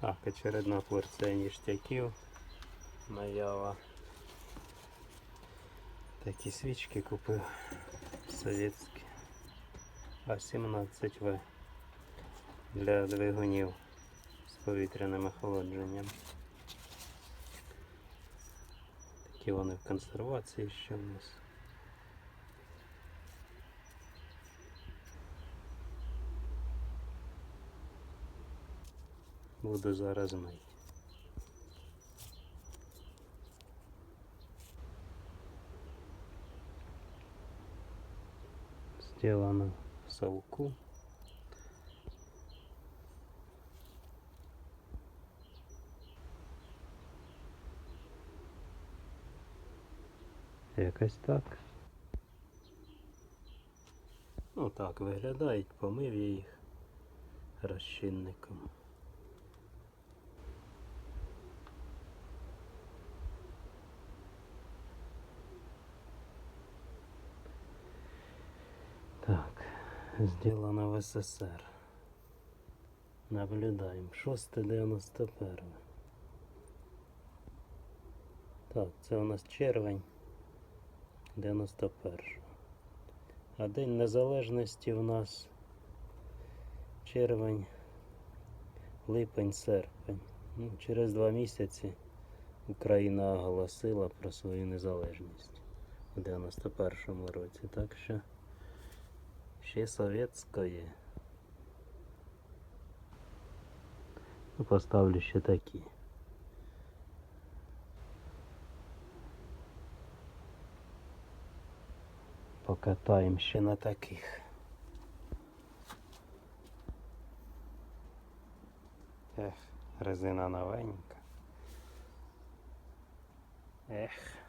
Так, очередна порція ніштяків. Наява. Такі свічки купив совєтські. А17В для двигунів з повітряним охолодженням. Такі вони в консервації ще в нас. Буду зараз мити. Сделано совку. Якось так. Ну так виглядають, помив я їх розчинником. Так, сделано в СССР. Наблюдаем. 6.91. Так, це у нас червень 91. А День Незалежності у нас червень, липень, серпень. Ну, через два місяці Україна оголосила про свою незалежність у 91 році. Так що ще совєтської. Ну, поставлю ще такі. Покатаємо ще на таких. Ех, резина новенька. Ех.